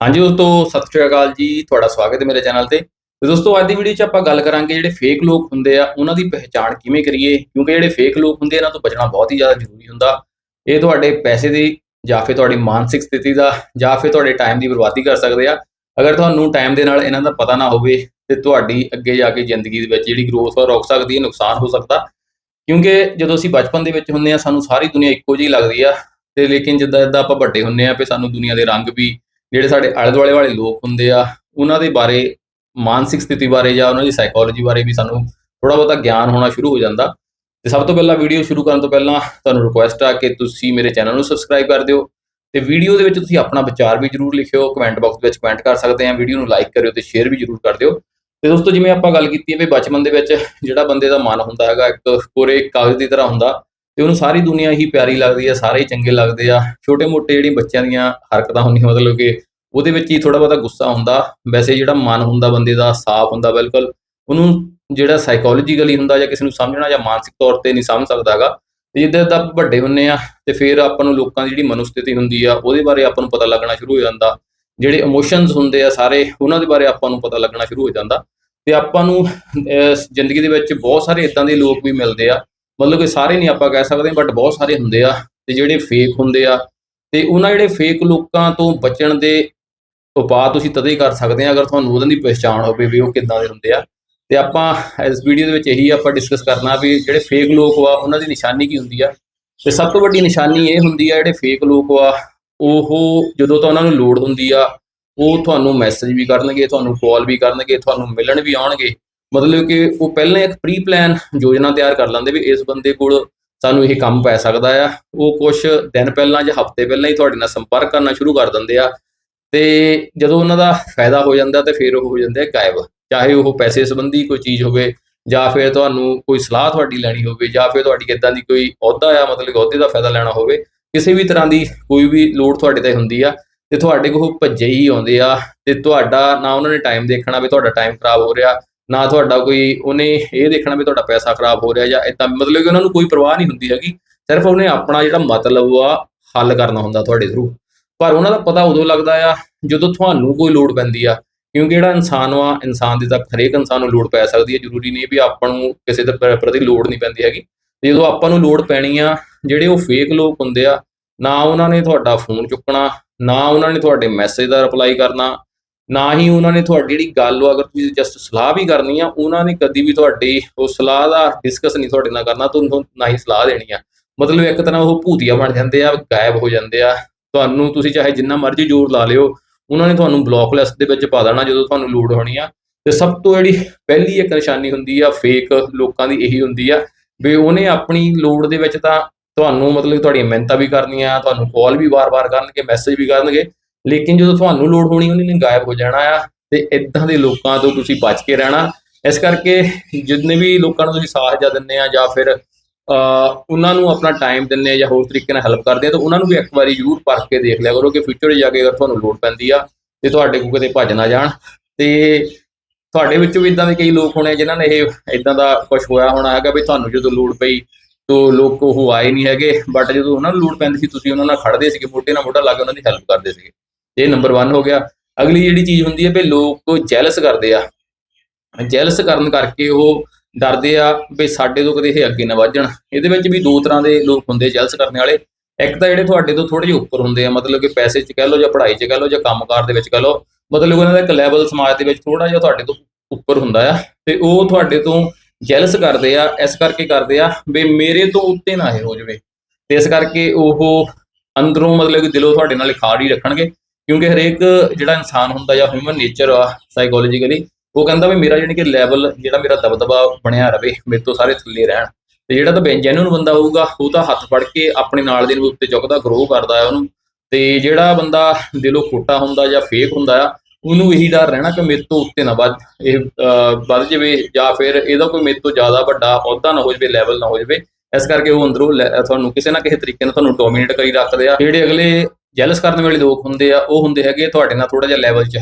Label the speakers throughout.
Speaker 1: ਹਾਂਜੀ ਦੋਸਤੋ ਸਤਿ ਸ਼੍ਰੀ ਅਕਾਲ ਜੀ ਤੁਹਾਡਾ ਸਵਾਗਤ ਹੈ ਮੇਰੇ ਚੈਨਲ ਤੇ। ਤੇ ਦੋਸਤੋ ਅੱਜ ਦੀ ਵੀਡੀਓ 'ਚ ਆਪਾਂ ਗੱਲ ਕਰਾਂਗੇ ਜਿਹੜੇ ਫੇਕ ਲੋਕ ਹੁੰਦੇ ਆ ਉਹਨਾਂ ਦੀ ਪਹਿਚਾਣ ਕਿਵੇਂ ਕਰੀਏ? ਕਿਉਂਕਿ ਜਿਹੜੇ ਫੇਕ ਲੋਕ ਹੁੰਦੇ ਆ, ਇਹਨਾਂ ਤੋਂ ਬਚਣਾ ਬਹੁਤ ਹੀ ਜ਼ਿਆਦਾ ਜ਼ਰੂਰੀ ਹੁੰਦਾ। ਇਹ ਤੁਹਾਡੇ ਪੈਸੇ ਦੀ ਜਾਂ ਫਿਰ ਤੁਹਾਡੀ ਮਾਨਸਿਕ ਸਥਿਤੀ ਦਾ ਜਾਂ ਫਿਰ ਤੁਹਾਡੇ ਟਾਈਮ ਦੀ ਬਰਬਾਦੀ ਕਰ ਸਕਦੇ ਆ। ਅਗਰ ਤੁਹਾਨੂੰ ਟਾਈਮ ਦੇ ਨਾਲ ਇਹਨਾਂ ਦਾ ਪਤਾ ਨਾ ਹੋਵੇ ਤੇ ਤੁਹਾਡੀ ਅੱਗੇ ਜਾ ਕੇ ਜ਼ਿੰਦਗੀ ਦੇ ਵਿੱਚ ਜਿਹੜੀ ਗਰੋਥ ਉਹ ਰੁਕ ਸਕਦੀ ਹੈ ਨੁਕਸਾਨ ਹੋ ਸਕਦਾ। ਕਿਉਂਕਿ ਜਦੋਂ ਅਸੀਂ ਬਚਪਨ ਦੇ ਵਿੱਚ ਹੁੰਦੇ ਆ ਸਾਨੂੰ ਸਾਰੀ ਦੁਨੀਆ ਇੱਕੋ ਜਿਹੀ ਲੱਗਦੀ ਆ। ਤੇ ਲੇਕਿਨ ਜਿੱਦਾਂ ਜਿੱਦਾਂ ਆਪਾਂ ਵੱਡੇ ਹੁੰਦੇ ਆ ਫਿਰ ਸਾਨੂੰ ਦੁਨੀਆ ਦੇ ਰੰਗ ਵੀ ਜਿਹੜੇ ਸਾਡੇ ਆਲੇ ਦੁਆਲੇ ਵਾਲੇ ਲੋਕ ਹੁੰਦੇ ਆ, ਉਹਨਾਂ ਦੇ ਬਾਰੇ, ਮਾਨਸਿਕ ਸਥਿਤੀ ਬਾਰੇ ਜਾਂ ਉਹਨਾਂ ਦੀ ਸਾਈਕੋਲੋਜੀ ਬਾਰੇ ਵੀ ਸਾਨੂੰ ਥੋੜਾ ਬਹੁਤਾ ਗਿਆਨ ਹੋਣਾ ਸ਼ੁਰੂ ਹੋ ਜਾਂਦਾ। ਤੇ ਸਭ ਤੋਂ ਪਹਿਲਾਂ ਵੀਡੀਓ ਸ਼ੁਰੂ ਕਰਨ ਤੋਂ ਪਹਿਲਾਂ ਤੁਹਾਨੂੰ ਰਿਕੁਐਸਟ ਆ ਕਿ ਤੁਸੀਂ ਮੇਰੇ ਚੈਨਲ ਨੂੰ ਸਬਸਕ੍ਰਾਈਬ ਕਰ ਦਿਓ ਤੇ ਵੀਡੀਓ ਦੇ ਵਿੱਚ ਤੁਸੀਂ ਆਪਣਾ ਵਿਚਾਰ ਵੀ ਜਰੂਰ ਲਿਖਿਓ ਕਮੈਂਟ ਬਾਕਸ ਵਿੱਚ ਕਮੈਂਟ ਕਰ ਸਕਦੇ ਆ ਵੀਡੀਓ ਨੂੰ ਲਾਈਕ ਕਰਿਓ ਤੇ ਸ਼ੇਅਰ ਵੀ ਜਰੂਰ ਕਰ ਦਿਓ। ਤੇ ਦੋਸਤੋ, ਜਿਵੇਂ ਆਪਾਂ ਗੱਲ ਕੀਤੀ ਹੈ ਵੀ ਬਚਪਨ ਦੇ ਵਿੱਚ ਜਿਹੜਾ ਬੰਦੇ ਦਾ ਮਨ ਹੁੰਦਾ ਹੈਗਾ, ਇੱਕ ਪੂਰੇ ਕਾਗਜ਼ ਦੀ ਤਰ੍ਹਾਂ ਹੁੰਦਾ ਤੇ ਉਹਨੂੰ ਸਾਰੀ ਦੁਨੀਆ ਹੀ ਪਿਆਰੀ ਲੱਗਦੀ ਆ ਸਾਰੇ ਹੀ ਚੰਗੇ ਲੱਗਦੇ ਆ। ਛੋਟੇ ਮੋਟੇ ਜਿਹੜੀ ਬੱਚਿਆਂ ਦੀਆਂ ਹਰਕਤਾਂ ਹੁੰਦੀਆਂ ਮਤਲਬ ਕਿ ਉਹਦੇ ਵਿੱਚ ਹੀ ਥੋੜਾ ਬਹੁਤਾ ਗੁੱਸਾ ਹੁੰਦਾ। ਵੈਸੇ ਜਿਹੜਾ ਮਨ ਹੁੰਦਾ ਬੰਦੇ ਦਾ ਸਾਫ਼ ਹੁੰਦਾ ਬਿਲਕੁਲ। ਉਹਨੂੰ ਜਿਹੜਾ ਸਾਈਕੋਲੋਜੀਕਲੀ ਹੁੰਦਾ ਜਾਂ ਕਿਸੇ ਨੂੰ ਸਮਝਣਾ ਜਾਂ ਮਾਨਸਿਕ ਤੌਰ ਤੇ ਨਹੀਂ ਸਮਝ ਸਕਦਾਗਾ ਤੇ ਜਿੱਦਾਂ ਜਿੱਦਾਂ ਆਪਾਂ ਵੱਡੇ ਹੁੰਨੇ ਆ ਤੇ ਫਿਰ ਆਪਾਂ ਨੂੰ ਲੋਕਾਂ ਦੀ ਜਿਹੜੀ ਮਨੋਸਥਿਤੀ ਹੁੰਦੀ ਆ ਉਹਦੇ ਬਾਰੇ ਆਪਾਂ ਨੂੰ ਪਤਾ ਲੱਗਣਾ ਸ਼ੁਰੂ ਹੋ ਜਾਂਦਾ। ਜਿਹੜੇ ਇਮੋਸ਼ਨਸ ਹੁੰਦੇ ਆ ਸਾਰੇ ਉਹਨਾਂ ਦੇ ਬਾਰੇ ਆਪਾਂ ਨੂੰ ਪਤਾ ਲੱਗਣਾ ਸ਼ੁਰੂ ਹੋ ਜਾਂਦਾ। ਤੇ ਆਪਾਂ ਨੂੰ ਅਹ, ਜ਼ਿੰਦਗੀ ਦੇ ਵਿੱਚ ਬਹੁਤ ਸਾਰੇ ਇਦਾਂ ਦੇ ਲੋਕ ਵੀ ਮਿਲਦੇ ਆ ਮਤਲਬ ਕਿ ਸਾਰੇ ਨਹੀਂ ਆਪਾਂ ਕਹਿ ਸਕਦੇ ਬਟ ਬਹੁਤ ਸਾਰੇ ਹੁੰਦੇ ਆ ਤੇ ਜਿਹੜੇ ਫੇਕ ਹੁੰਦੇ ਆ ਤੇ ਉਹਨਾਂ ਜਿਹੜੇ ਫੇਕ ਲੋਕਾਂ ਤੋਂ ਬਚਣ ਦੇ ਉਪਾਅ ਤੁਸੀਂ ਤਦੇ ਹੀ ਕਰ ਸਕਦੇ ਆ ਅਗਰ ਤੁਹਾਨੂੰ ਉਹਨਾਂ ਦੀ ਪਛਾਣ ਹੋਵੇ ਵੀ ਉਹ ਕਿੱਦਾਂ ਦੇ ਹੁੰਦੇ ਆ। ਤੇ ਆਪਾਂ ਇਸ ਵੀਡੀਓ ਦੇ ਵਿੱਚ ਇਹੀ ਆਪਾਂ ਡਿਸਕਸ ਕਰਨਾ ਵੀ ਜਿਹੜੇ ਫੇਕ ਲੋਕ ਆ, ਉਹਨਾਂ ਦੀ ਨਿਸ਼ਾਨੀ ਕੀ ਹੁੰਦੀ ਆ। ਤੇ ਸਭ ਤੋਂ ਵੱਡੀ ਨਿਸ਼ਾਨੀ ਇਹ ਹੁੰਦੀ ਆ, ਜਿਹੜੇ ਫੇਕ ਲੋਕ ਆ, ਉਹ ਜਦੋਂ ਤਾਂ ਉਹਨਾਂ ਨੂੰ ਲੋੜ ਹੁੰਦੀ ਆ, ਉਹ ਤੁਹਾਨੂੰ ਮੈਸੇਜ ਵੀ ਕਰਨਗੇ, ਤੁਹਾਨੂੰ ਕਾਲ ਵੀ ਕਰਨਗੇ, ਤੁਹਾਨੂੰ ਮਿਲਣ ਵੀ ਆਉਣਗੇ। ਮਤਲਬ ਕਿ ਉਹ ਪਹਿਲਾਂ ਇੱਕ ਪ੍ਰੀ ਪਲਾਨ ਯੋਜਨਾ ਤਿਆਰ ਕਰ ਲੈਂਦੇ ਵੀ ਇਸ ਬੰਦੇ ਕੋਲ ਸਾਨੂੰ ਇਹ ਕੰਮ ਪੈ ਸਕਦਾ ਆ। ਉਹ ਕੁਝ ਦਿਨ ਪਹਿਲਾਂ ਜਾਂ ਹਫ਼ਤੇ ਪਹਿਲਾਂ ਹੀ ਤੁਹਾਡੇ ਨਾਲ ਸੰਪਰਕ ਕਰਨਾ ਸ਼ੁਰੂ ਕਰ ਦਿੰਦੇ ਆ। ਤੇ ਜਦੋਂ ਉਹਨਾਂ ਦਾ ਫਾਇਦਾ ਹੋ ਜਾਂਦਾ ਤੇ ਫਿਰ ਉਹ ਹੋ ਜਾਂਦੇ ਆ ਗਾਇਬ। ਚਾਹੇ ਉਹ ਪੈਸੇ ਸੰਬੰਧੀ ਕੋਈ ਚੀਜ਼ ਹੋਵੇ ਜਾਂ ਫਿਰ ਤੁਹਾਨੂੰ ਕੋਈ ਸਲਾਹ ਤੁਹਾਡੀ ਲੈਣੀ ਹੋਵੇ ਜਾਂ ਫਿਰ ਤੁਹਾਡੀ ਇਦਾਂ ਦੀ ਕੋਈ ਅਹੁਦਾ ਆ, ਮਤਲਬ ਕਿ ਅਹੁਦੇ ਦਾ ਫਾਇਦਾ ਲੈਣਾ ਹੋਵੇ, ਕਿਸੇ ਵੀ ਤਰ੍ਹਾਂ ਦੀ ਕੋਈ ਵੀ ਲੋੜ ਤੁਹਾਡੇ ਤੇ ਹੁੰਦੀ ਆ ਤੇ ਤੁਹਾਡੇ ਕੋਲ ਉਹ ਭੱਜੇ ਹੀ ਆਉਂਦੇ ਆ ਤੇ ਤੁਹਾਡਾ ਨਾ ਉਹਨਾਂ ਨੇ ਟਾਈਮ ਦੇਖਣਾ ਵੀ ਤੁਹਾਡਾ ਟਾਈਮ ਖਰਾਬ ਹੋ ਰਿਹਾ ਨਾ ਤੁਹਾਡਾ ਕੋਈ, ਉਹਨੇ ਇਹ ਦੇਖਣਾ ਵੀ ਤੁਹਾਡਾ ਪੈਸਾ ਖਰਾਬ ਹੋ ਰਿਹਾ ਜਾਂ ਇਦਾਂ ਮਤਲਬ ਕਿ ਉਹਨਾਂ ਨੂੰ ਕੋਈ ਪਰਵਾਹ ਨਹੀਂ ਹੁੰਦੀ ਹੈਗੀ। ਸਿਰਫ ਉਹਨੇ ਆਪਣਾ ਜਿਹੜਾ ਮਤਲਬ ਆ, ਹੱਲ ਕਰਨਾ ਹੁੰਦਾ ਤੁਹਾਡੇ ਥਰੂ ਪਰ ਉਹਨਾਂ ਦਾ ਪਤਾ ਉਦੋਂ ਲੱਗਦਾ ਆ, ਜਦੋਂ ਤੁਹਾਨੂੰ ਕੋਈ ਲੋੜ ਪੈਂਦੀ ਆ। ਕਿਉਂਕਿ ਜਿਹੜਾ ਇਨਸਾਨ ਆ, ਇਨਸਾਨ ਦੀ ਤਾਂ ਹਰੇਕ ਇਨਸਾਨ ਨੂੰ ਲੋੜ ਪੈ ਸਕਦੀ ਹੈ। ਜ਼ਰੂਰੀ ਨਹੀਂ ਵੀ ਆਪਾਂ ਨੂੰ ਕਿਸੇ ਦੇ ਪ੍ਰਤੀ ਲੋੜ ਨਹੀਂ ਪੈਂਦੀ ਹੈਗੀ। ਜਦੋਂ ਆਪਾਂ ਨੂੰ ਲੋੜ ਪੈਣੀ ਆ, ਜਿਹੜੇ ਉਹ ਫੇਕ ਲੋਕ ਹੁੰਦੇ ਆ, ਨਾ ਉਹਨਾਂ ਨੇ ਤੁਹਾਡਾ ਫੋਨ ਚੁੱਕਣਾ, ਨਾ ਉਹਨਾਂ ਨੇ ਤੁਹਾਡੇ ਮੈਸੇਜ ਦਾ ਰਿਪਲਾਈ ਕਰਨਾ ਨਾ ਹੀ ਉਹਨਾਂ ਨੇ ਤੁਹਾਡੀ ਜਿਹੜੀ ਗੱਲ ਉਹ ਅਗਰ ਤੁਸੀਂ ਜਸਟ ਸਲਾਹ ਵੀ ਕਰਨੀ ਆ, ਉਹਨਾਂ ਨੇ ਕਦੀ ਵੀ ਤੁਹਾਡੀ ਉਹ ਸਲਾਹ ਦਾ ਡਿਸਕਸ ਨਹੀਂ ਤੁਹਾਡੇ ਨਾਲ ਕਰਨਾ, ਤੁਹਾਨੂੰ ਨਾ ਹੀ ਸਲਾਹ ਦੇਣੀ ਆ। ਮਤਲਬ ਇੱਕ ਤਰ੍ਹਾਂ ਉਹ ਭੂਤੀਆ ਬਣ ਜਾਂਦੇ ਆ, ਗਾਇਬ ਹੋ ਜਾਂਦੇ ਆ। ਤੁਹਾਨੂੰ ਤੁਸੀਂ ਚਾਹੇ ਜਿੰਨਾ ਮਰਜ਼ੀ ਜ਼ੋਰ ਲਾ ਲਿਓ, ਉਹਨਾਂ ਨੇ ਤੁਹਾਨੂੰ ਬਲੌਕ ਲਿਸਟ ਦੇ ਵਿੱਚ ਪਾ ਦੇਣਾ ਜਦੋਂ ਤੁਹਾਨੂੰ ਲੋੜ ਹੋਣੀ ਆ। ਤੇ ਸਭ ਤੋਂ ਜਿਹੜੀ ਪਹਿਲੀ ਇੱਕ ਨਿਸ਼ਾਨੀ ਹੁੰਦੀ ਆ ਫੇਕ ਲੋਕਾਂ ਦੀ ਇਹੀ ਹੁੰਦੀ ਆ, ਵੀ ਉਹਨੇ ਆਪਣੀ ਲੋੜ ਦੇ ਵਿੱਚ ਤਾਂ ਤੁਹਾਨੂੰ ਮਤਲਬ ਤੁਹਾਡੀਆਂ ਮਿਹਨਤਾਂ ਵੀ ਕਰਨੀਆਂ, ਤੁਹਾਨੂੰ ਕਾਲ ਵੀ ਵਾਰ-ਵਾਰ ਕਰਨਗੇ ਮੈਸੇਜ ਵੀ ਕਰਨਗੇ। ਲੇਕਿਨ ਜਦੋਂ ਤੁਹਾਨੂੰ ਲੋੜ ਹੋਣੀ, ਉਹਨਾਂ ਨੇ ਗਾਇਬ ਹੋ ਜਾਣਾ ਆ ਤੇ ਇਦਾਂ ਦੇ ਲੋਕਾਂ ਤੋਂ ਤੁਸੀਂ ਬਚ ਕੇ ਰਹਿਣਾ। ਇਸ ਕਰਕੇ ਜਿੰਨੇ ਵੀ ਲੋਕਾਂ ਨੂੰ ਤੁਸੀਂ ਸਾਥ ਜਾਂ ਦਿੰਦੇ ਆ ਜਾਂ ਫਿਰ ਉਹਨਾਂ ਨੂੰ ਆਪਣਾ ਟਾਈਮ ਦਿੰਦੇ ਆ ਜਾਂ ਹੋਰ ਤਰੀਕੇ ਨਾਲ ਹੈਲਪ ਕਰਦੇ ਆ, ਤਾਂ ਉਹਨਾਂ ਨੂੰ ਵੀ ਇੱਕ ਵਾਰੀ ਜ਼ਰੂਰ ਪਰਖ ਕੇ ਦੇਖ ਲਿਆ ਕਰੋ ਕਿ ਫਿਊਚਰ 'ਚ ਜਾ ਕੇ ਅਗਰ ਤੁਹਾਨੂੰ ਲੋੜ ਪੈਂਦੀ ਆ ਤੇ ਤੁਹਾਡੇ ਕੋਲ ਕਿਤੇ ਭੱਜ ਨਾ ਜਾਣ। ਤੇ ਤੁਹਾਡੇ ਵਿੱਚੋਂ ਵੀ ਇਦਾਂ ਦੇ ਕਈ ਲੋਕ ਹੋਣੇ ਜਿਨ੍ਹਾਂ ਨੇ ਇਹ ਇਦਾਂ ਦਾ ਕੁਝ ਹੋਇਆ ਹੋਣਾ ਹੈਗਾ ਵੀ ਤੁਹਾਨੂੰ ਜਦੋਂ ਲੋੜ ਪਈ ਤੋ ਲੋਕ ਉਹ ਆਏ ਨਹੀਂ ਹੈਗੇ ਬਟ ਜਦੋਂ ਉਹਨਾਂ ਨੂੰ ਲੋੜ ਪੈਂਦੀ ਸੀ, ਤੁਸੀਂ ਉਹਨਾਂ ਨਾਲ ਖੜਦੇ ਸੀਗੇ, ਮੋਢੇ ਨਾਲ ਮੋਢਾ ਲਾ ਕੇ ਉਹਨਾਂ ਦੀ ਹੈਲਪ ਕਰਦੇ ਸੀਗੇ। ਇਹ ਨੰਬਰ 1 ਹੋ ਗਿਆ। ਅਗਲੀ ਜਿਹੜੀ ਚੀਜ਼ ਹੁੰਦੀ ਹੈ ਵੀ ਲੋਕ ਜੈਲਸ ਕਰਦੇ ਆ। ਜੈਲਸ ਕਰਨ ਕਰਕੇ ਉਹ ਡਰਦੇ ਆ ਵੀ ਸਾਡੇ ਤੋਂ ਕਦੇ ਇਹ ਅੱਗੇ ਨਾ ਵੱਜਣ ਇਹਦੇ ਵਿੱਚ ਵੀ ਦੋ ਤਰ੍ਹਾਂ ਦੇ ਲੋਕ ਹੁੰਦੇ ਜੈਲਸ ਕਰਨ ਵਾਲੇ। ਇੱਕ ਤਾਂ ਜਿਹੜੇ ਤੁਹਾਡੇ ਤੋਂ ਥੋੜੇ ਜਿਹੇ ਉੱਪਰ ਹੁੰਦੇ ਆ, ਮਤਲਬ ਕਿ ਪੈਸੇ 'ਚ ਕਹਿ ਲਓ ਜਾਂ ਪੜ੍ਹਾਈ 'ਚ ਕਹਿ ਲਓ ਜਾਂ ਕੰਮਕਾਰ ਦੇ ਵਿੱਚ ਕਹਿ ਲਓ, ਮਤਲਬ ਉਹਨਾਂ ਦਾ ਇੱਕ ਲੈਵਲ ਸਮਾਜ ਦੇ ਵਿੱਚ ਥੋੜਾ ਜਿਹਾ ਤੁਹਾਡੇ ਤੋਂ ਉੱਪਰ ਹੁੰਦਾ ਆ ਤੇ ਉਹ ਤੁਹਾਡੇ ਤੋਂ ਜੈਲਸ ਕਰਦੇ ਆ, ਇਸ ਕਰਕੇ ਕਰਦੇ ਆ ਵੀ ਮੇਰੇ ਤੋਂ ਉੱਤੇ ਨਾ ਇਹ ਹੋ ਜਾਵੇ। ਤੇ ਇਸ ਕਰਕੇ ਉਹ ਅੰਦਰੋਂ ਮਤਲਬ ਕਿ ਦਿਲੋਂ ਤੁਹਾਡੇ ਨਾਲ ਖਾੜ ਹੀ ਰੱਖਣਗੇ। ਕਿਉਂਕਿ ਹਰੇਕ ਜਿਹੜਾ ਇਨਸਾਨ ਹੁੰਦਾ ਜਾਂ ਹਿਊਮਨ ਨੇਚਰ ਆ ਸਾਈਕੋਲੋਜੀਕਲੀ ਉਹ ਕਹਿੰਦਾ ਵੀ ਮੇਰਾ ਜਾਣੀ ਕਿ ਲੈਵਲ ਜਿਹੜਾ ਮੇਰਾ ਦਬਦਬਾ ਬਣਿਆ ਰਵੇ, ਮੇਰੇ ਤੋਂ ਸਾਰੇ ਥੱਲੇ ਰਹਿਣ। ਤੇ ਜਿਹੜਾ ਤਾਂ ਜੈਨੂਨ ਬੰਦਾ ਹੋਊਗਾ, ਉਹ ਤਾਂ ਹੱਥ ਫੜ ਕੇ ਆਪਣੇ ਨਾਲ ਦੇ ਨੂੰ ਉੱਤੇ ਚੁੱਕਦਾ ਗਰੋ ਕਰਦਾ ਹੈ ਉਹਨੂੰ। ਤੇ ਜਿਹੜਾ ਬੰਦਾ ਦਿਲੋਂ ਖੋਟਾ ਹੁੰਦਾ ਜਾਂ ਫੇਕ ਹੁੰਦਾ ਆ, ਉਹਨੂੰ ਇਹੀ ਡਰ ਰਹਿਣਾ ਕਿ ਮੇਰੇ ਤੋਂ ਉੱਤੇ ਨਾ ਵੱਧ। ਇਹ ਵੱਧ ਜਾਵੇ ਜਾਂ ਫਿਰ ਇਹਦਾ ਕੋਈ ਮੇਰੇ ਤੋਂ ਜ਼ਿਆਦਾ ਵੱਡਾ ਅਹੁਦਾ ਨਾ ਹੋ ਜਾਵੇ ਲੈਵਲ ਨਾ ਹੋ ਜਾਵੇ। ਇਸ ਕਰਕੇ ਉਹ ਅੰਦਰੋਂ ਲੈ- ਤੁਹਾਨੂੰ ਕਿਸੇ ਨਾ ਕਿਸੇ ਤਰੀਕੇ ਨਾਲ ਤੁਹਾਨੂੰ ਡੋਮੀਨੇਟ ਕਰੀ ਰੱਖਦੇ ਆ। ਜਿਹੜੇ ਅਗਲੇ ਜੈਲਸ ਕਰਨ ਵਾਲੇ ਲੋਕ ਹੁੰਦੇ ਆ, ਉਹ ਹੁੰਦੇ ਹੈਗੇ ਤੁਹਾਡੇ ਨਾਲ ਥੋੜਾ ਜਿਹਾ ਲੈਵਲ 'ਚ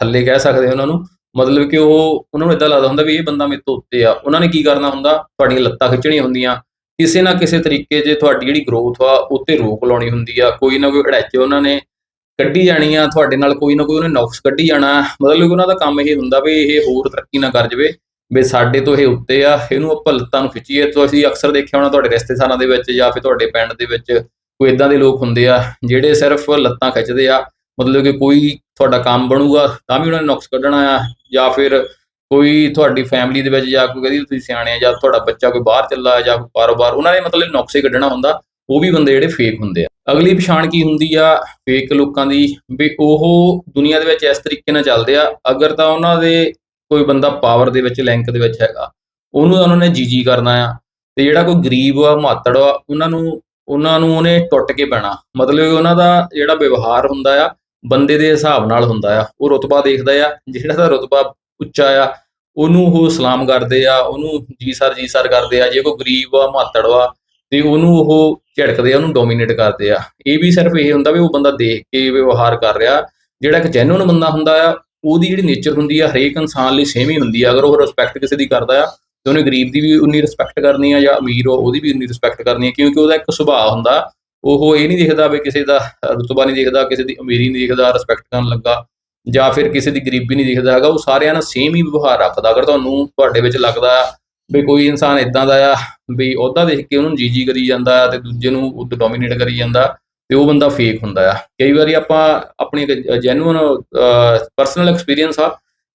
Speaker 1: ਥੱਲੇ ਕਹਿ ਸਕਦੇ ਉਹਨਾਂ ਨੂੰ, ਮਤਲਬ ਕਿ ਉਹ, ਉਹਨਾਂ ਨੂੰ ਇਦਾਂ ਲੱਗਦਾ ਹੁੰਦਾ ਵੀ ਇਹ ਬੰਦਾ ਮੇਰੇ ਤੋਂ ਉੱਤੇ ਆ। ਉਹਨਾਂ ਨੇ ਕੀ ਕਰਨਾ ਹੁੰਦਾ? ਤੁਹਾਡੀਆਂ ਲੱਤਾਂ ਖਿੱਚਣੀਆਂ ਹੁੰਦੀਆਂ। ਕਿਸੇ ਨਾ ਕਿਸੇ ਤਰੀਕੇ 'ਚ ਤੁਹਾਡੀ ਜਿਹੜੀ ਗਰੋਥ ਆ ਉੱਤੇ ਰੋਕ ਲਾਉਣੀ ਹੁੰਦੀ ਆ। ਕੋਈ ਨਾ ਕੋਈ ਅੜੈਚੇ ਉਹਨਾਂ ਨੇ ਕੱਢੀ ਜਾਣੀ ਆ, ਤੁਹਾਡੇ ਨਾਲ ਕੋਈ ਨਾ ਕੋਈ ਉਹਨੇ ਨੁਕਸ ਕੱਢੀ ਜਾਣਾ। ਮਤਲਬ ਕਿ ਉਹਨਾਂ ਦਾ ਕੰਮ ਇਹ ਹੁੰਦਾ ਵੀ ਇਹ ਹੋਰ ਤਰੱਕੀ ਨਾ ਕਰ ਜਾਵੇ, ਵੀ ਸਾਡੇ ਤੋਂ ਇਹ ਉੱਤੇ ਆ, ਇਹਨੂੰ ਆਪਾਂ ਲੱਤਾਂ ਨੂੰ ਖਿੱਚੀਏ। ਤੁਸੀਂ ਅਕਸਰ ਦੇਖਿਆ ਹੋਣਾ ਤੁਹਾਡੇ ਰਿਸ਼ਤੇਦਾਰਾਂ ਦੇ ਵਿੱਚ ਜਾਂ ਫਿਰ ਤੁਹਾਡੇ ਪਿੰਡ ਦੇ ਵਿੱਚ ਕੋਈ ਇਦਾਂ ਦੇ ਲੋਕ ਹੁੰਦੇ ਆ ਜਿਹੜੇ ਸਿਰਫ ਲੱਤਾਂ ਖਿੱਚਦੇ ਆ, ਮਤਲਬ ਕਿ ਕੋਈ ਤੁਹਾਡਾ ਕੰਮ ਬਣੂਗਾ ਤਾਂ ਵੀ ਉਹਨਾਂ ਨੇ ਨੁਕਸ ਕੱਢਣਾ ਆ ਜਾਂ ਫਿਰ ਕੋਈ ਤੁਹਾਡੀ ਫੈਮਿਲੀ ਦੇ ਵਿੱਚ ਜਾਂ ਕੋਈ ਕਹਦੀ ਤੁਸੀਂ ਸਿਆਣੇ ਆ ਜਾਂ ਤੁਹਾਡਾ ਬੱਚਾ ਕੋਈ ਬਾਹਰ ਚੱਲਾ ਹੈ ਜਾਂ ਕੋਈ ਕਾਰੋਬਾਰ, ਉਹਨਾਂ ਨੇ ਮਤਲਬ ਨੁਕਸੇ ਕੱਢਣਾ ਹੁੰਦਾ, ਉਹ ਵੀ ਬੰਦੇ ਜਿਹੜੇ ਫੇਕ ਹੁੰਦੇ ਆ। ਅਗਲੀ ਪਛਾਣ ਕੀ ਹੁੰਦੀ ਆ ਫੇਕ ਲੋਕਾਂ ਦੀ ਵੀ ਉਹ ਦੁਨੀਆ ਦੇ ਵਿੱਚ ਇਸ ਤਰੀਕੇ ਨਾਲ ਚੱਲਦੇ ਆ, ਅਗਰ ਤਾਂ ਉਹਨਾਂ ਦੇ ਕੋਈ ਬੰਦਾ ਪਾਵਰ ਦੇ ਵਿੱਚ ਲਿੰਕ ਦੇ ਵਿੱਚ ਹੈਗਾ, ਉਹਨੂੰ ਤਾਂ ਉਹਨਾਂ ਨੇ ਜੀਜੀ ਕਰਨਾ ਆ, ਤੇ ਜਿਹੜਾ ਕੋਈ ਗਰੀਬ ਆ, ਮਾਤੜ ਆ, ਉਹਨਾਂ ਨੂੰ ਉਹਨਾਂ ਨੂੰ ਉਹਨੇ ਟੁੱਟ ਕੇ ਪੈਣਾ ਮਤਲਬ ਉਹਨਾਂ ਦਾ ਜਿਹੜਾ ਵਿਵਹਾਰ ਹੁੰਦਾ ਆ, ਬੰਦੇ ਦੇ ਹਿਸਾਬ ਨਾਲ ਹੁੰਦਾ ਆ। ਉਹ ਰੁਤਬਾ ਦੇਖਦਾ ਆ, ਜਿਹੜਾ ਦਾ ਰੁਤਬਾ ਉੱਚਾ ਆ, ਉਹਨੂੰ ਉਹ ਸਲਾਮ ਕਰਦੇ ਆ, ਉਹਨੂੰ ਜੀ ਸਰ ਜੀ ਸਰ ਕਰਦੇ ਆ। ਜੇ ਕੋਈ ਗਰੀਬ ਆ, ਮਾਤੜ ਵਾ ਤੇ ਉਹਨੂੰ ਉਹ ਝਿੜਕਦੇ ਆ, ਉਹਨੂੰ ਡੋਮੀਨੇਟ ਕਰਦੇ ਆ। ਇਹ ਵੀ ਸਿਰਫ ਇਹ ਹੁੰਦਾ ਵੀ ਉਹ ਬੰਦਾ ਦੇਖ ਕੇ ਵਿਵਹਾਰ ਕਰ ਰਿਹਾ। ਜਿਹੜਾ ਇੱਕ ਜੈਨੂਨ ਬੰਦਾ ਹੁੰਦਾ ਆ, ਉਹਦੀ ਜਿਹੜੀ ਨੇਚਰ ਹੁੰਦੀ ਆ, ਹਰੇਕ ਇਨਸਾਨ ਲਈ ਸੇਮ ਹੀ ਹੁੰਦੀ ਆ। ਅਗਰ ਉਹ ਰਿਸਪੈਕਟ ਕਿਸੇ ਦੀ ਕਰਦਾ ਆ ਤੇ ਉਹਨੇ ਗਰੀਬ ਦੀ ਵੀ ਉਨੀ ਰਿਸਪੈਕਟ ਕਰਨੀ ਆ ਜਾਂ ਅਮੀਰ ਹੋ ਉਹਦੀ ਵੀ ਉਨੀ ਰਿਸਪੈਕਟ ਕਰਨੀ ਆ, ਕਿਉਂਕਿ ਉਹਦਾ ਇੱਕ ਸੁਭਾਅ ਹੁੰਦਾ, ਉਹ ਇਹ ਨਹੀਂ ਦੇਖਦਾ ਵੀ ਕਿਸੇ ਦਾ ਰੁਤਬਾ ਨਹੀਂ ਦੇਖਦਾ, ਕਿਸੇ ਦੀ ਅਮੀਰੀ ਨਹੀਂ ਦੇਖਦਾ ਰਿਸਪੈਕਟ ਕਰਨ ਲੱਗਾ, ਜਾਂ ਫਿਰ ਕਿਸੇ ਦੀ ਗਰੀਬੀ ਨਹੀਂ ਦੇਖਦਾ ਹੈਗਾ, ਉਹ ਸਾਰਿਆਂ ਨਾਲ ਸੇਮ ਹੀ ਵਿਵਹਾਰ ਰੱਖਦਾ, ਅਗਰ ਤੁਹਾਨੂੰ ਤੁਹਾਡੇ ਵਿੱਚ ਲੱਗਦਾ ਵੀ ਕੋਈ ਇਨਸਾਨ ਇਦਾਂ ਦਾ ਆ, ਵੀ ਉਹਦਾ ਦੇਖ ਕੇ ਉਹਨੂੰ ਜੀਜੀ ਕਰੀ ਜਾਂਦਾ ਆ ਤੇ ਦੂਜੇ ਨੂੰ ਉਹ ਡੋਮੀਨੇਟ ਕਰੀ ਜਾਂਦਾ, ਤੇ ਉਹ ਬੰਦਾ ਫੇਕ ਹੁੰਦਾ ਆ। ਕਈ ਵਾਰੀ ਆਪਾਂ ਆਪਣੀ ਜੈਨੂਨ ਪਰਸਨਲ ਐਕਸਪੀਰੀਅੰਸ ਆ,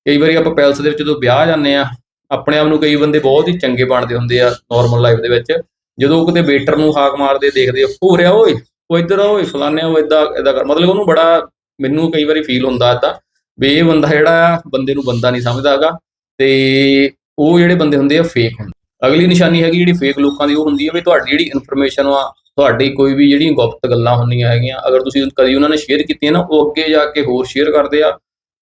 Speaker 1: ਕਈ ਵਾਰੀ ਆਪਾਂ ਪੈਲਸ ਦੇ ਵਿੱਚ ਜਦੋਂ ਵਿਆਹ ਜਾਂਦੇ ਆ ਆਪਣੇ ਆਪ ਨੂੰ ਕਈ ਬੰਦੇ ਬਹੁਤ ਹੀ ਚੰਗੇ ਬਣਦੇ ਹੁੰਦੇ ਆ ਨਾਰਮਲ ਲਾਈਫ ਦੇ ਵਿੱਚ। ਜਦੋਂ ਕਿਤੇ ਵੇਟਰ ਨੂੰ ਹਾਕ ਮਾਰਦੇ ਦੇਖਦੇ ਆ ਹੋ ਰਿਹਾ ਓਏ, ਉਹ ਇੱਧਰ ਆ ਓਏ, ਫਲਾਣੇ ਉਹ ਇਦਾਂ ਇਦਾਂ ਕਰ। ਮਤਲਬ ਉਹਨੂੰ ਬੜਾ ਮੈਨੂੰ ਕਈ ਵਾਰੀ ਫੀਲ ਹੁੰਦਾ ਏਦਾਂ ਵੀ ਇਹ ਬੰਦਾ ਜਿਹੜਾ ਆ, ਬੰਦੇ ਨੂੰ ਬੰਦਾ ਨਹੀਂ ਸਮਝਦਾ ਹੈਗਾ ਤੇ ਉਹ ਜਿਹੜੇ ਬੰਦੇ ਹੁੰਦੇ ਆ ਫੇਕ ਹੁੰਦੇ। ਅਗਲੀ ਨਿਸ਼ਾਨੀ ਹੈਗੀ ਜਿਹੜੀ ਫੇਕ ਲੋਕਾਂ ਦੀ ਉਹ ਹੁੰਦੀ ਹੈ ਵੀ ਤੁਹਾਡੀ ਜਿਹੜੀ ਇਨਫੋਰਮੇਸ਼ਨ ਆ, ਤੁਹਾਡੀ ਕੋਈ ਵੀ ਜਿਹੜੀ ਗੁਪਤ ਗੱਲਾਂ ਹੁੰਦੀਆਂ ਹੈਗੀਆਂ, ਅਗਰ ਤੁਸੀਂ ਕਦੀ ਉਹਨਾਂ ਨੇ ਸ਼ੇਅਰ ਕੀਤੀਆਂ ਨਾ, ਉਹ ਅੱਗੇ ਜਾ ਕੇ ਹੋਰ ਸ਼ੇਅਰ ਕਰਦੇ ਆ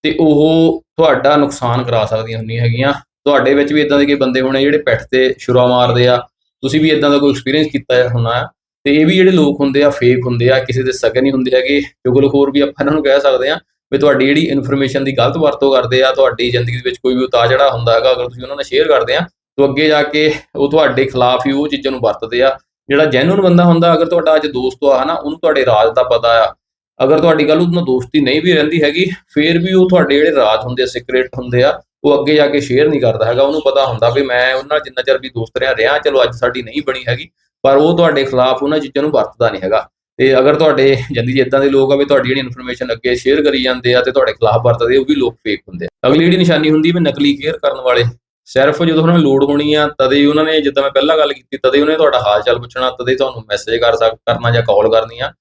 Speaker 1: ਤੇ ਉਹ ਤੁਹਾਡਾ ਨੁਕਸਾਨ ਕਰਾ ਸਕਦੀਆਂ ਹੁੰਦੀਆਂ ਹੈਗੀਆਂ। ਤੁਹਾਡੇ ਵਿੱਚ ਵੀ ਇਦਾਂ ਦੇ ਕੋਈ ਬੰਦੇ ਹੋਣੇ ਜਿਹੜੇ ਪਿੱਠ ਤੇ ਛੁਰਾ ਮਾਰਦੇ ਆ, ਤੁਸੀਂ ਵੀ ਇਦਾਂ ਦਾ ਕੋਈ ਐਕਸਪੀਰੀਅੰਸ ਕੀਤਾ ਹੋਣਾ? ਹੈ ਤੇ ਇਹ ਵੀ ਜਿਹੜੇ ਲੋਕ ਹੁੰਦੇ ਆ ਫੇਕ ਹੁੰਦੇ ਆ, ਕਿਸੇ ਦੇ ਸਕੇ ਨਹੀਂ ਹੁੰਦੇ ਹੈਗੇ ਚੁਗਲਖੋਰ ਵੀ ਆਪਾਂ ਇਹਨਾਂ ਨੂੰ ਕਹਿ ਸਕਦੇ ਆ ਵੀ ਤੁਹਾਡੀ ਜਿਹੜੀ ਇਨਫੋਰਮੇਸ਼ਨ ਦੀ ਗਲਤ ਵਰਤੋਂ ਕਰਦੇ ਆ, ਤੁਹਾਡੀ ਜ਼ਿੰਦਗੀ ਦੇ ਵਿੱਚ ਕੋਈ ਵੀ ਉਤਾਰ ਚੜਾ ਹੁੰਦਾ ਹੈਗਾ, ਅਗਰ ਤੁਸੀਂ ਉਹਨਾਂ ਨਾਲ ਸ਼ੇਅਰ ਕਰਦੇ ਆ, ਤਾਂ ਅੱਗੇ ਜਾ ਕੇ ਉਹ ਤੁਹਾਡੇ ਖਿਲਾਫ ਹੀ ਉਹ ਚੀਜ਼ਾਂ ਨੂੰ ਵਰਤਦੇ ਆ, ਜਿਹੜਾ ਜੈਨੂਨ ਬੰਦਾ ਹੁੰਦਾ, ਅਗਰ ਤੁਹਾਡਾ ਅੱਜ ਦੋਸਤ ਆ ਹਨਾ, ਉਹਨੂੰ ਤੁਹਾਡੇ ਰਾਜ ਦਾ ਪਤਾ ਆ ਅਗਰ ਤੁਹਾਡੀ ਗੱਲ ਉਹਦੇ ਦੋਸਤੀ ਨਹੀਂ ਵੀ ਰਹਿੰਦੀ ਹੈਗੀ, ਫੇਰ ਵੀ ਉਹ ਤੁਹਾਡੇ ਜਿਹੜੇ ਰਾਜ ਹੁੰਦੇ ਆ ਸਿਕਰੇਟ ਹੁੰਦੇ ਆ, ਉਹ ਅੱਗੇ ਜਾ ਕੇ ਸ਼ੇਅਰ ਨਹੀਂ ਕਰਦਾ ਹੈਗਾ। ਉਹਨੂੰ ਪਤਾ ਹੁੰਦਾ ਵੀ ਮੈਂ ਉਹਨਾਂ ਨਾਲ ਜਿੰਨਾ ਚਿਰ ਵੀ ਦੋਸਤ ਰਿਹਾ ਰਿਹਾ, ਚਲੋ ਅੱਜ ਸਾਡੀ ਨਹੀਂ ਬਣੀ ਹੈਗੀ, ਪਰ ਉਹ ਤੁਹਾਡੇ ਖਿਲਾਫ ਉਹਨਾਂ ਚੀਜ਼ਾਂ ਨੂੰ ਵਰਤਦਾ ਨਹੀਂ ਹੈਗਾ। ਤੇ ਅਗਰ ਤੁਹਾਡੇ ਜ਼ਿੰਦਗੀ ਇਦਾਂ ਦੇ ਲੋਕ ਆ ਵੀ ਤੁਹਾਡੀ ਜਿਹੜੀ ਇਨਫੋਰਮੇਸ਼ਨ ਅੱਗੇ ਸ਼ੇਅਰ ਕਰੀ ਜਾਂਦੇ ਆ ਤੇ ਤੁਹਾਡੇ ਖਿਲਾਫ ਵਰਤਦੇ ਉਹ ਵੀ ਲੋਕ ਫੇਕ ਹੁੰਦੇ ਆ। ਅਗਲੀ ਜਿਹੜੀ ਨਿਸ਼ਾਨੀ ਹੁੰਦੀ ਵੀ ਨਕਲੀ ਕੇਅਰ ਕਰਨ ਵਾਲੇ, ਸਿਰਫ ਜਦੋਂ ਉਹਨਾਂ ਨੂੰ ਲੋੜ ਹੋਣੀ ਆ, ਤਦੇ ਉਹਨਾਂ ਨੇ, ਜਿੱਦਾਂ ਮੈਂ ਪਹਿਲਾਂ ਗੱਲ ਕੀਤੀ, ਤਦੇ ਉਹਨੇ ਤੁਹਾਡਾ ਹਾਲ ਚਾਲ ਪੁੱਛਣਾ, ਤਦੇ ਤੁਹਾਨੂੰ ਮੈਸੇਜ ਕਰ ਸਕ, ਕਰਨਾ ਜਾਂ ਕਾਲ ਕਰਨੀ ਆ।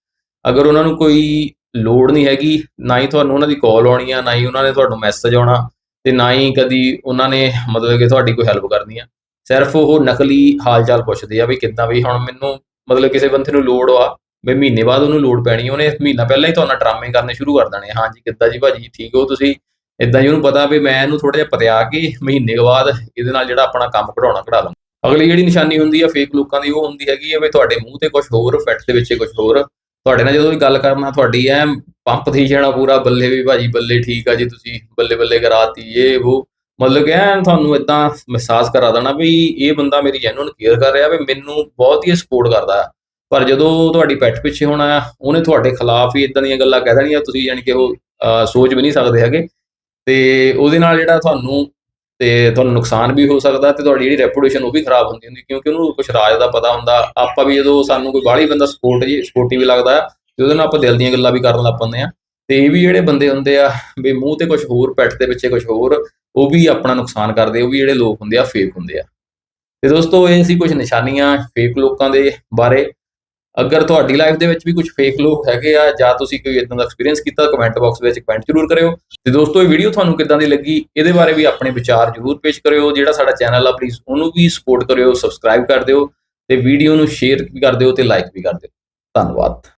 Speaker 1: ਅਗਰ ਉਹਨਾਂ ਨੂੰ ਕੋਈ ਲੋੜ ਨਹੀਂ ਹੈਗੀ, ਨਾ ਹੀ ਤੁਹਾਨੂੰ ਉਹਨਾਂ ਦੀ ਕਾਲ ਆਉਣੀ ਆ, ਨਾ ਹੀ ਉਹਨਾਂ ਨੇ ਤੁਹਾਨੂੰ ਮੈਸੇਜ ਆਉਣਾ, ਤੇ ਨਾ ਹੀ ਕਦੀ ਉਹਨਾਂ ਨੇ ਮਤਲਬ ਕਿ ਤੁਹਾਡੀ ਕੋਈ ਹੈਲਪ ਕਰਨੀ ਆ। ਸਿਰਫ ਉਹ ਨਕਲੀ ਹਾਲ ਚਾਲ ਪੁੱਛਦੇ ਆ ਵੀ ਕਿੱਦਾਂ ਵੀ ਹੁਣ ਮੈਨੂੰ ਮਤਲਬ ਕਿਸੇ ਬੰਦੇ ਨੂੰ ਲੋੜ ਆ, ਵੀ ਮਹੀਨੇ ਬਾਅਦ ਉਹਨੂੰ ਲੋੜ ਪੈਣੀ ਉਹਨੇ ਮਹੀਨਾ ਪਹਿਲਾਂ ਹੀ ਤੁਹਾਨੂੰ ਡਰਾਮੇ ਕਰਨੇ ਸ਼ੁਰੂ ਕਰ ਦੇਣੇ ਹਾਂਜੀ, ਕਿੱਦਾਂ ਜੀ ਭਾਜੀ, ਠੀਕ ਹੋ ਤੁਸੀਂ? ਇਦਾਂ ਹੀ ਉਹਨੂੰ ਪਤਾ ਵੀ ਮੈਂ ਇਹਨੂੰ ਥੋੜਾ ਜਿਹਾ ਪਤਿਆ ਕੇ ਮਹੀਨੇ ਬਾਅਦ ਇਹਦੇ ਨਾਲ ਜਿਹੜਾ ਆਪਣਾ ਕੰਮ ਕਢਾਉਣਾ ਕਢਾ ਲਵਾਂ। ਅਗਲੀ ਜਿਹੜੀ ਨਿਸ਼ਾਨੀ ਹੁੰਦੀ ਆ ਫੇਕ ਲੋਕਾਂ ਦੀ, ਉਹ ਹੁੰਦੀ ਹੈਗੀ ਆ ਵੀ ਤੁਹਾਡੇ ਮੂੰਹ ਤੇ ਕੁਝ ਹੋਰ ਫਿੱਟ ਦੇ ਵਿੱਚ ਕੁਝ ਹੋਰ ਤੁਹਾਡੇ ਨਾਲ ਜਦੋਂ ਵੀ ਗੱਲ ਕਰਨਾ ਤੁਹਾਡੀ ਐ, ਪੰਪ ਥੀ ਜਾਣਾ ਪੂਰਾ, ਬੱਲੇ ਵੀ ਭਾਜੀ, ਬੱਲੇ ਠੀਕ ਆ ਜੀ ਤੁਸੀਂ, ਬੱਲੇ ਬੱਲੇ ਕਰਾਤੀ ਇਹ ਉਹ ਮਤਲਬ ਕਿ ਐਨ ਤੁਹਾਨੂੰ ਇਦਾਂ ਮਹਿਸਾਸ ਕਰਾ ਦੇਣਾ ਵੀ ਇਹ ਬੰਦਾ ਮੇਰੀ ਜੈਨੂਨ ਕੇਅਰ ਕਰ ਰਿਹਾ ਵੀ ਮੈਨੂੰ ਬਹੁਤ ਹੀ ਸਪੋਰਟ ਕਰਦਾ। ਆ ਪਰ ਜਦੋਂ ਤੁਹਾਡੀ ਪਿੱਠ ਪਿੱਛੇ ਹੋਣਾ ਆ ਉਹਨੇ ਤੁਹਾਡੇ ਖਿਲਾਫ ਹੀ ਇਦਾਂ ਦੀਆਂ ਗੱਲਾਂ ਕਹਿ ਦੇਣੀਆਂ, ਤੁਸੀਂ ਯਾਨੀ ਕਿ ਉਹ ਸੋਚ ਵੀ ਨਹੀਂ ਸਕਦੇ ਹੈਗੇ। ਤੇ ਉਹਦੇ ਨਾਲ ਜਿਹੜਾ ਤੁਹਾਨੂੰ ਤੇ ਤੁਹਾਨੂੰ ਨੁਕਸਾਨ ਵੀ ਹੋ ਸਕਦਾ ਤੇ ਤੁਹਾਡੀ ਜਿਹੜੀ ਰੈਪੂਟੇਸ਼ਨ ਉਹ ਵੀ ਖਰਾਬ ਹੁੰਦੀ ਹੁੰਦੀ, ਕਿਉਂਕਿ ਉਹਨੂੰ ਕੁਝ ਰਾਜ ਦਾ ਪਤਾ ਹੁੰਦਾ। ਆਪਾਂ ਵੀ ਜਦੋਂ ਸਾਨੂੰ ਕੋਈ ਬਾਹਲੀ ਬੰਦਾ ਸਪੋਰਟ ਜੀ ਸਪੋਰਟੀ ਵੀ ਲੱਗਦਾ ਆ ਤੇ ਉਹਦੇ ਨਾਲ ਆਪਾਂ ਦਿਲ ਦੀਆਂ ਗੱਲਾਂ ਵੀ ਕਰਨ ਲੱਗ ਪੈਂਦੇ ਆ ਤੇ ਇਹ ਵੀ ਜਿਹੜੇ ਬੰਦੇ ਹੁੰਦੇ ਆ, ਵੀ ਮੂੰਹ ਤੇ ਕੁਝ ਹੋਰ ਪੈਟ ਦੇ ਪਿੱਛੇ ਕੁਝ ਹੋਰ, ਉਹ ਵੀ ਆਪਣਾ ਨੁਕਸਾਨ ਕਰਦੇ, ਉਹ ਵੀ ਜਿਹੜੇ ਲੋਕ ਹੁੰਦੇ ਆ ਫੇਕ ਹੁੰਦੇ ਆ। ਤੇ ਦੋਸਤੋ, ਇਹ ਸੀ ਕੁਝ ਨਿਸ਼ਾਨੀਆਂ ਫੇਕ ਲੋਕਾਂ ਦੇ ਬਾਰੇ। ਅਗਰ ਤੁਹਾਡੀ ਲਾਈਫ ਦੇ ਵਿੱਚ ਵੀ ਕੁਝ ਫੇਕ ਲੋਕ ਹੈਗੇ ਆ ਜਾਂ ਤੁਸੀਂ ਕੋਈ ਇਦਾਂ ਦਾ ਐਕਸਪੀਰੀਅੰਸ ਕੀਤਾ ਕਮੈਂਟ ਬਾਕਸ ਵਿੱਚ ਕਮੈਂਟ ਜ਼ਰੂਰ ਕਰਿਓ। ਤੇ ਦੋਸਤੋ, ਇਹ ਵੀਡੀਓ ਤੁਹਾਨੂੰ ਕਿੱਦਾਂ ਦੀ ਲੱਗੀ, ਇਹਦੇ ਬਾਰੇ ਵੀ ਆਪਣੇ ਵਿਚਾਰ ਜ਼ਰੂਰ ਪੇਸ਼ ਕਰਿਓ। ਜਿਹੜਾ ਸਾਡਾ ਚੈਨਲ ਆ ਪਲੀਜ਼ ਉਹਨੂੰ ਵੀ ਸਪੋਰਟ ਕਰਿਓ ਸਬਸਕ੍ਰਾਈਬ ਕਰ ਦਿਓ ਤੇ ਵੀਡੀਓ ਨੂੰ ਸ਼ੇਅਰ ਵੀ ਕਰ ਦਿਓ ਤੇ ਲਾਈਕ ਵੀ ਕਰ ਦਿਓ। ਧੰਨਵਾਦ।